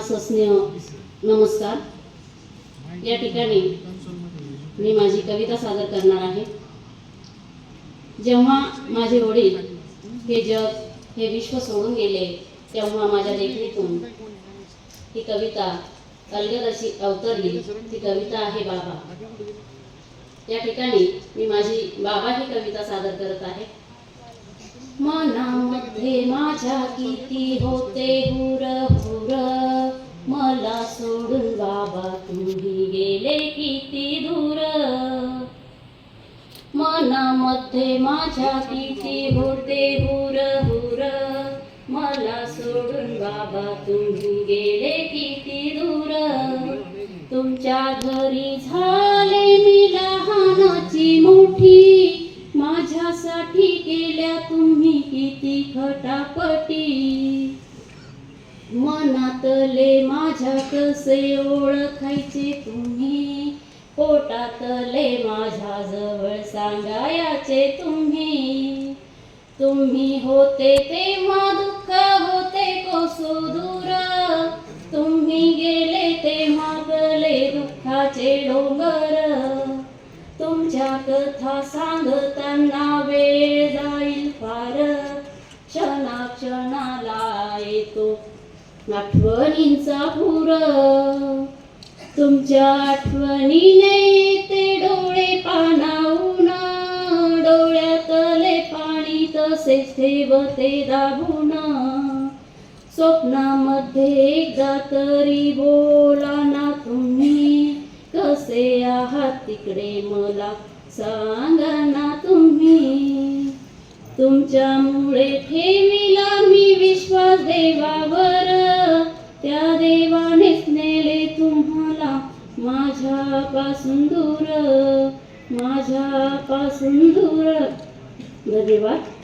सर्वांना सस्नेह नमस्कार. या ठिकाणी मी माझी कविता सादर करणार आहे. जेव्हा माझे वडील हे जग हे विश्व सोडून गेले तेव्हा माझ्या लेखणीतून ही कविता अलगद अशी अवतरली. ती कविता आहे बाबा. या ठिकाणी मी माझी बाबा ही कविता सादर करत आहे. मनामध्ये माझ्या किती होते हुरा तुम्ही गेले किती दूर? मनामध्ये माझ्या किती होते हुर हुर? मला सोडून बाबा तुम्ही गेले किती दूर? तुमच्या घरी झाले मी लहानाची मोठी. माझ्यासाठी केल्या तुम्ही किती खटापटी? मनातले माझ्या कसे ओळखायचे तुम्ही. पोटातले माझ्या जवळ सांगायचे तुम्ही. तुम्ही होते तेव्हा दुःख होते कोसो दूर. तुम्ही गेले तेव्हा गले दुःखाचे डोंगर. तुमच्या कथा सांगताना वेळ जाईल फार. क्षणाक्षणाला येतो आठवणींचा पूर. तुमच्या आठवणीने ते डोळे पानावून डोळ्यातले पाणी तसेच ठेवते दाबून. स्वप्नामध्ये एकदा तरी बोला ना तुम्ही कसे आहात तिकडे मला सांगा ना तुम्ही. तुमच्यामुळे ठेवीला मी विश्वास देवावर. माझ्यापासून दूर माझ्यापासून दूर. धन्यवाद.